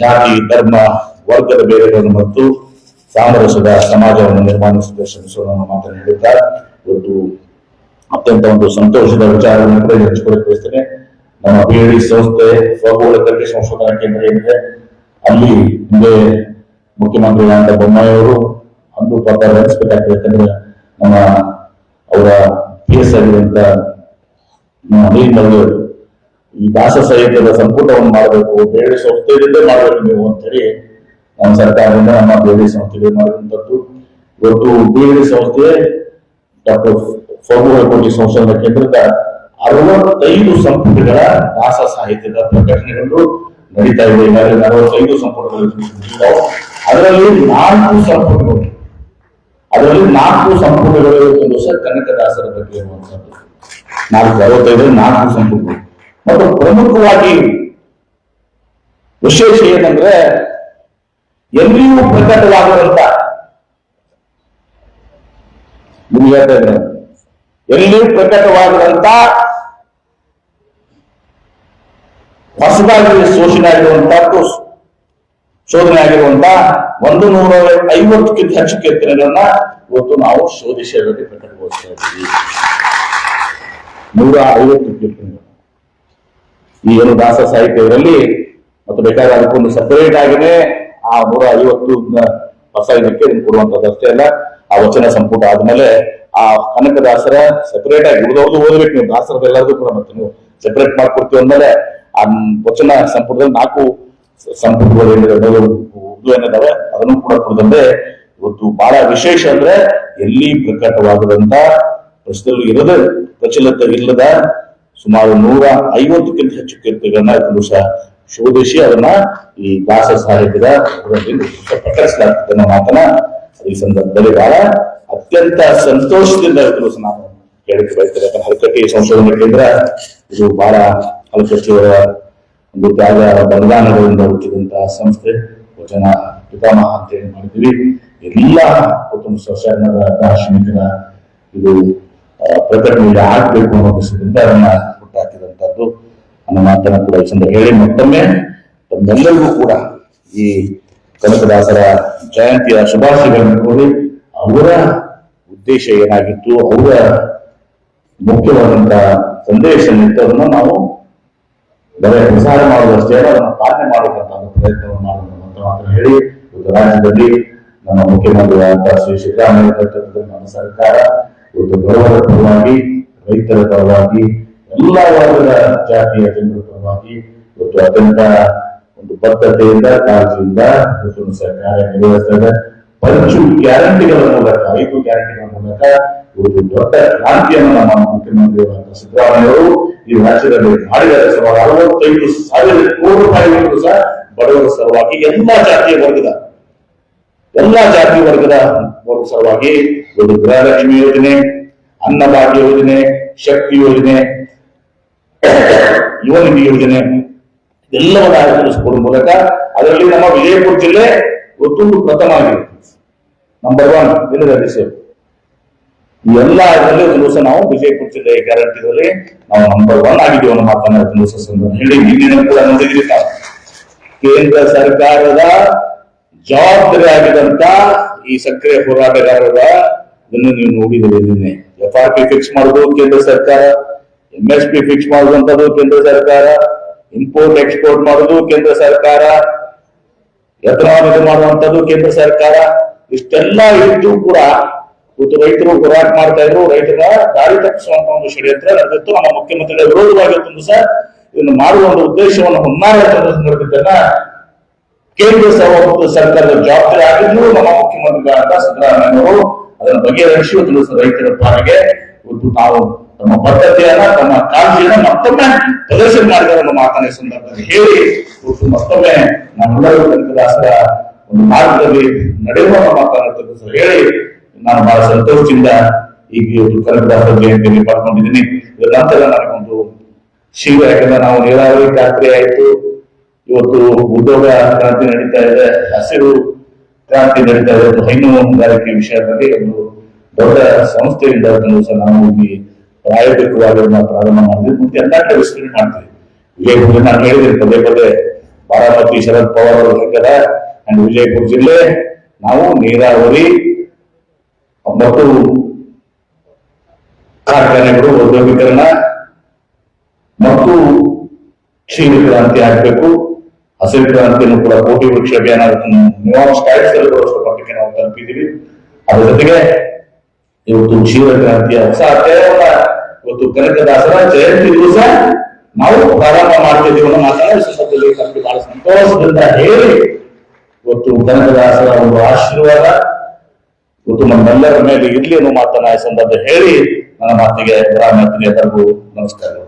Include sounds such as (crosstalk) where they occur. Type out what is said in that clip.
ಜಾತಿ, ಧರ್ಮ, ವರ್ಗದ ಬೇರೆಗಳನ್ನು ಮತ್ತು ಸಾಮರಸ್ಯದ ಸಮಾಜವನ್ನು ನಿರ್ಮಾಣಿಸಿದ ಶ್ರಮಿಸುವ ಮಾತನ್ನು ಹೇಳುತ್ತಾ, ಇವತ್ತು ಅತ್ಯಂತ ಒಂದು ಸಂತೋಷದ ವಿಚಾರವನ್ನು ಕೂಡ ಹಂಚಿಕೊಳ್ಳಕ್ಕೆ ನಮ್ಮ ಬಿಎಡಿ ಸಂಸ್ಥೆ ಸ್ವಭೂಲಕರ್ಗೆ ಸಂಶೋಧನಾ ಕೇಂದ್ರ ಏನಿದೆ, ಅಲ್ಲಿ ಹಿಂದೆ ಮುಖ್ಯಮಂತ್ರಿಗಳಾದ ಬೊಮ್ಮಾಯಿ ಅವರು, ಅಂದು ಪಾಪ ರಚಿಸಬೇಕಾಗ್ತದೆ ಯಾಕಂದ್ರೆ ನಮ್ಮ ಅವರ ಪಿ ಎಸ್ ಆಗಿರುವಂತ ಮಲ್ಲು ಈ ದಾಸ ಸಾಹಿತ್ಯದ ಸಂಪುಟವನ್ನು ಮಾಡಬೇಕು ಬೇರೆ ಸಂಸ್ಥೆಯಲ್ಲೇ ಮಾಡಬೇಕು ನೀವು ಅಂತೇಳಿ ನಮ್ಮ ಸರ್ಕಾರದಿಂದ, ನಮ್ಮ ಬೇರೆ ಸಂಸ್ಥೆಗೆ ಮಾಡಿದಂಥದ್ದು. ಇವತ್ತು ಬೇರೆ ಸಂಸ್ಥೆ ಡಾಕ್ಟರ್ ಕೋಟಿ ಸಂಶೋಧನಾ ಕೇಂದ್ರದ ಅರವತ್ತೈದು ಸಂಪುಟಗಳ ದಾಸ ಸಾಹಿತ್ಯದ ಪ್ರಕಟಣೆಗಳು ನಡೀತಾ ಇದೆ. ಈಗಾಗಲೇ ಅರವತ್ತೈದು ಸಂಪುಟಗಳು. ಅದರಲ್ಲಿ ನಾಲ್ಕು ಸಂಪುಟಗಳು. ಅದರಲ್ಲಿ ನಾಲ್ಕು ಸಂಪುಟಗಳು ಒಂದು ದಿವಸ ಕನಕದಾಸರ ಬಗ್ಗೆ ನಾಲ್ಕು ಅರವತ್ತೈದು ನಾಲ್ಕು ಸಂಪುಟಗಳು. ಮತ್ತು ಪ್ರಮುಖವಾಗಿ ವಿಶೇಷ ಏನಂದ್ರೆ ಎಲ್ಲಿಯೂ ಪ್ರಕಟವಾಗುವಂತ ನಿಮ್ಗೆ ಎಲ್ಲಿಯೂ ಪ್ರಕಟವಾಗದಂತ ಹೊಸದಾಗಿ ಶೋಷಣೆ ಆಗಿರುವಂತಹದ್ದು ಶೋಧನೆ ಆಗಿರುವಂತ ಒಂದು ನೂರ ಐವತ್ತಕ್ಕಿಂತ ಹೆಚ್ಚು ಕೀರ್ತನೆಗಳನ್ನ ಇವತ್ತು ನಾವು ಶೋಧಿಸಿ ಪ್ರಕಟಗೊಳಿಸ್ತಾ ಇದ್ದೀವಿ. ನೂರ ಐವತ್ತು ಕೀರ್ತನೆಗಳು ಈ ಏನು ದಾಸ ಸಾಹಿತ್ಯ ಇದರಲ್ಲಿ ಮತ್ತು ಬೇಕಾದ್ರೆ ಅದಕ್ಕೊಂದು ಸಪರೇಟ್ ಆಗಿನೇ ಆ ನೂರ ಐವತ್ತು ಹೊಸ ಇದಕ್ಕೆ ಕೊಡುವಂತದ್ದು ಅಷ್ಟೇ ಅಲ್ಲ, ಆ ವಚನ ಸಂಪುಟ ಆದ್ಮೇಲೆ ಆ ಕನಕದಾಸರ ಸಪರೇಟ್ ಆಗಿ ಉಳಿದವ್ರದ್ದು ಓದಬೇಕು. ನೀವು ದಾಸರದ ಎಲ್ಲರಿಗೂ ಕೂಡ ಮತ್ತೆ ನೀವು ಸೆಪರೇಟ್ ಮಾಡ್ಕೊಡ್ತೀವಿ ಅಂದ್ಮೇಲೆ ಆ ವಚನ ಸಂಪುಟದಲ್ಲಿ ನಾಲ್ಕು ಸಂಪುಟಗಳು ಏನಿದಾವೆ ಅದನ್ನು ಕೂಡ ಕೊಡದಂದ್ರೆ ಇವತ್ತು ಬಹಳ ವಿಶೇಷ ಅಂದ್ರೆ ಎಲ್ಲಿ ಪ್ರಕಟವಾಗದಂತ ಪ್ರಶ್ನೆಗಳು ಇರದ ಪ್ರಚಲಿತ ಇಲ್ಲದ ಸುಮಾರು ನೂರ ಐವತ್ತಕ್ಕಿಂತ ಹೆಚ್ಚು ಇವತ್ತು ಸಹ ಶೋಧಿಸಿ ಅದನ್ನ ಈ ದಾಸ ಸಾಹಿತ್ಯದ ಪ್ರಕಟಿಸಲಾಗ್ತದೆ ಅನ್ನೋ ಮಾತನ್ನ ಈ ಸಂದರ್ಭದಲ್ಲಿ ಬಹಳ ಅತ್ಯಂತ ಸಂತೋಷದಿಂದ ಸಹ ನಾನು ಹೇಳಿಕೆ ಬಯಸ್ತೇನೆ ಯಾಕಂದ್ರೆ ಹರಕಟ್ಟಿ ಸಂಶೋಧನೆ ಕೇಂದ್ರ ಇದು ಬಹಳ ಹಲಕಟ್ಟಿಯವರ ಒಂದು ತ್ಯಾಗ, ಬಲಿದಾನಗಳಿಂದ ಹುಟ್ಟಿದಂತಹ ಸಂಸ್ಥೆ. ವಚನ ಪಿತಾಮಹ ಅಂತ ಏನ್ ಮಾಡಿದ್ವಿ ಎಲ್ಲ ಕುಟುಂಬ ಶರಣರ ದಾರ್ಶನಿಕರ ಇದು ಪ್ರಕಟಣೆಗೆ ಆಗ್ಬೇಕು ಅನ್ನೋ ಉದ್ದೇಶದಿಂದ ಅದನ್ನ ಹುಟ್ಟಾಕಿದಂತದ್ದು ಅನ್ನೋ ಮಾತನ್ನ ಕೂಡ ಈ ಸಂದರ್ಭ ಹೇಳಿ, ಮತ್ತೊಮ್ಮೆ ತಮ್ಮೆಲ್ಲರಿಗೂ ಕೂಡ ಈ ಕನಕದಾಸರ ಜಯಂತಿಯ ಶುಭಾಶಯಗಳನ್ನು ಕೋರಿ ಅವರ ಉದ್ದೇಶ ಏನಾಗಿತ್ತು, ಅವರ ಮುಖ್ಯವಾದಂತಹ ಸಂದೇಶ ನಿಂತದನ್ನ ನಾವು ಬರೀ ಪ್ರಸಾರ ಮಾಡುವಷ್ಟೇ ಅದನ್ನು ಪಾಲನೆ ಮಾಡುವಂತಹ ಪ್ರಯತ್ನವನ್ನು ಮಾಡಬೇಕು ಅಂತ ಮಾತ್ರ ಹೇಳಿ ರಾಜ್ಯದಲ್ಲಿ ನಮ್ಮ ಮುಖ್ಯಮಂತ್ರಿಯಾದಂತಹ ಶ್ರೀ ಸಿದ್ದರಾಮಯ್ಯ ನಮ್ಮ ಸರ್ಕಾರ ಇವತ್ತು ಬಡವರ ಪರವಾಗಿ, ರೈತರ ಪರವಾಗಿ, ಎಲ್ಲ ವರ್ಗದ ಜಾತಿಯ ಜನರ ಪರವಾಗಿ ಇವತ್ತು ಅತ್ಯಂತ ಒಂದು ಬದ್ಧತೆಯಿಂದ, ಕಾಳಜಿಯಿಂದ ಇವತ್ತು ಒಂದು ಸರ್ಕಾರ ನಿರ್ವಹಿಸ್ತಾ ಇದೆ ಪಂಚು ಗ್ಯಾರಂಟಿಗಳ ಮೂಲಕ, ಐದು ಗ್ಯಾರಂಟಿಗಳ ಮೂಲಕ ಒಂದು ದೊಡ್ಡ ಕ್ರಾಂತಿಯನ್ನು ನಮ್ಮ ಮುಖ್ಯಮಂತ್ರಿಗಳಾದ ಸಿದ್ದರಾಮಯ್ಯ ಅವರು ಈ ರಾಜ್ಯದಲ್ಲಿ ಮಾಡಿದ ಸುಮಾರು ಅರವತ್ತೈದು ಸಾವಿರ ಕೋಟಿ ರೂಪಾಯಿಗಳು ಸಹ ಬಡವರ ಸಲುವಾಗಿ ಎಲ್ಲ ಜಾತಿಯ ವರ್ಗದ ಎಲ್ಲಾ ಜಾತಿ ವರ್ಗದ ವರ್ಗ ಸಲುವಾಗಿ ಒಂದು ಗೃಹಲಕ್ಷ್ಮಿ ಯೋಜನೆ ಅನ್ನಭಾಗ್ಯ ಯೋಜನೆ, ಶಕ್ತಿ ಯೋಜನೆ, (coughs) ಯುವ ನಿಧಿ ಯೋಜನೆ ಎಲ್ಲವನ್ನ ಆಯೋಜಿಸಿಕೊಡುವ ಮೂಲಕ ಅದರಲ್ಲಿ ನಮ್ಮ ವಿಜಯಪುರ ಜಿಲ್ಲೆ ಒಂದು ಪ್ರಥಮ ಆಗಿದೆ ನಂಬರ್ ಒನ್ ಜಿಲ್ಲೆದಲ್ಲಿ ಸೇವೆ ಎಲ್ಲ ಇದರಲ್ಲಿ ಒಂದು ದಿವಸ ನಾವು ವಿಜಯಪುರ ಜಿಲ್ಲೆ ಗ್ಯಾರಂಟಿದಲ್ಲಿ ನಾವು ನಂಬರ್ ಒನ್ ಆಗಿದ್ದೀವಿ ಅನ್ನೋ ಮಾತನ್ನ ಹೇಳಿ ಕೂಡ ನೋಡಿದ್ರಿ ಕೇಂದ್ರ ಸರ್ಕಾರದ ಜವಾಬ್ದಾರಿ ಆಗಿದಂತ ಈ ಸಕ್ಕರೆ ಹೋರಾಟಗಾರರ ಇದನ್ನು ನೀವು ನೋಡಿದಿರಿ ನಿನ್ನೆ. ಎಫ್ ಆರ್ ಪಿ ಫಿಕ್ಸ್ ಮಾಡುದು ಕೇಂದ್ರ ಸರ್ಕಾರ ಎಂ ಎಸ್ ಪಿ ಫಿಕ್ಸ್ ಮಾಡುವಂತದ್ದು ಕೇಂದ್ರ ಸರ್ಕಾರ ಇಂಪೋರ್ಟ್ ಎಕ್ಸ್ಪೋರ್ಟ್ ಮಾಡುದು ಕೇಂದ್ರ ಸರ್ಕಾರ ಇದು ಮಾಡುವಂತದ್ದು ಕೇಂದ್ರ ಸರ್ಕಾರ, ಇಷ್ಟೆಲ್ಲ ಇದ್ದು ಕೂಡ ಇವತ್ತು ರೈತರು ಹೋರಾಟ ಮಾಡ್ತಾ ಇದ್ರು. ರೈತರ ದಾರಿ ತಪ್ಪಿಸುವಂತ ಒಂದು ಷಡ್ಯಂತ್ರ ನಡೆದಿತ್ತು. ನಮ್ಮ ಮುಖ್ಯಮಂತ್ರಿಗಳ ವಿರೋಧವಾಗಿ ಸಹ ಇದನ್ನು ಮಾಡುವ ಒಂದು ಉದ್ದೇಶವನ್ನು ಹುನ್ನಾರ ನಡೆದಿದ್ದನ್ನ ಕೇಂದ್ರ ಸರ್ಕಾರದ ಜವಾಬ್ದಾರಿ ಆಗಿದ್ರು ನಮ್ಮ ಮುಖ್ಯಮಂತ್ರಿಗಳಾದ ಸಿದ್ದರಾಮಯ್ಯವರು ಅದನ್ನು ಬಗೆಹರಿಸಿ ದಿವಸ ರೈತರ ಪಾಲಿಗೆ ಒಂದು ನಾವು ತಮ್ಮ ಬದ್ಧತೆಯನ್ನ, ತಮ್ಮ ಕಾಳಜಿಯನ್ನ ಮತ್ತೊಮ್ಮೆ ಪ್ರದರ್ಶನ ಮಾಡಿದ ನಮ್ಮ ಮಾತನ್ನ ಸಂದರ್ಭದಲ್ಲಿ ಹೇಳಿ ಮತ್ತೊಮ್ಮೆ ನಮ್ಮೆಲ್ಲರೂ ಕನಕದಾಸರ ಒಂದು ಮಾರ್ಗದಲ್ಲಿ ನಡೆಯುವ ಮಾತನ್ನು ಹೇಳಿ, ನಾನು ಬಹಳ ಸಂತೋಷದಿಂದ ಈಗ ಕನಕದಾಸರ ಜಯಂತಿಯಲ್ಲಿ ಪಾಲ್ಗೊಂಡಿದ್ದೀನಿ ಇದರ ನಂತರ ನನಗೊಂದು ಶೀಘ್ರ ಯಾಕಂದ್ರೆ ನಾವು ನೀರಾವರಿ ಖಾತ್ರಿ ಆಯ್ತು. ಇವತ್ತು ಉದ್ಯೋಗ ಕ್ರಾಂತಿ ನಡೀತಾ ಇದೆ, ಹಸಿರು ಕ್ರಾಂತಿ ನಡೀತಾ ಇದೆ ಹೈನು ಹೈನುಗಾರಿಕೆ ವಿಷಯದಲ್ಲಿ ಒಂದು ದೊಡ್ಡ ಸಂಸ್ಥೆಯಿಂದ ಅದನ್ನು ಸಹ ನಾವು ಇಲ್ಲಿ ಪ್ರಾಯೋಗಿಕವಾಗಿ ಪ್ರಾರಂಭ ಮಾಡಿದ್ವಿ. ಮತ್ತೆ ಎಲ್ಲ ಕಡೆ ವಿಸ್ತರಣೆ ಮಾಡ್ತೀವಿ. ವಿಜಯಪುರ ನಾನು ಹೇಳಿದ್ದೀನಿ ಪದೇ ಪದೇ ಬಾರಾಮತಿ ಶರದ್ ಪವಾರ್ ಅವರು ಹೆಂಗದ ಅಂಡ್ ವಿಜಯಪುರ ಜಿಲ್ಲೆ, ನಾವು ನೀರಾವರಿ ಮತ್ತು ಕಾರ್ಖಾನೆಗಳು ಉದ್ಯೋಗೀಕರಣ ಮತ್ತು ಕ್ಷೀರ ಕ್ರಾಂತಿ ಆಗ್ಬೇಕು. ಹಸಿರು ಕ್ರಾಂತಿಯನ್ನು ಕೂಡ ಕೋಟಿ ವೃಕ್ಷ ಅಭಿಯಾನ ಬರುವಷ್ಟು ಮಟ್ಟಿಗೆ ನಾವು ತಲುಪಿದ್ದೀವಿ. ಅದ್ರ ಜೊತೆಗೆ ಇವತ್ತು ಕ್ಷೀರ ಕ್ರಾಂತಿಯ ಹೊಸ ಅಧ್ಯಾಯವನ್ನ ಇವತ್ತು ಕನಕದಾಸರ ಜಯಂತಿ ದಿವಸ ನಾವು ಪ್ರಾರಂಭ ಮಾಡ್ತಿದ್ದೀವಿ ಅನ್ನೋ ಮಾತನ್ನ ಈ ಸಂದರ್ಭದಲ್ಲಿ ನಮಗೆ ಬಹಳ ಸಂತೋಷದಿಂದ ಹೇಳಿ ಇವತ್ತು ಕನಕದಾಸರ ಒಂದು ಆಶೀರ್ವಾದ, ಇವತ್ತು ನಮ್ಮೆಲ್ಲರ ಮೇಲೆ ಇರ್ಲಿ ಅನ್ನೋ ಮಾತನ್ನ ಈ ಸಂದರ್ಭದಲ್ಲಿ ಹೇಳಿ ನನ್ನ ಮಾತಿಗೆ ವಿರಾಮ ನಮಸ್ಕಾರಗಳು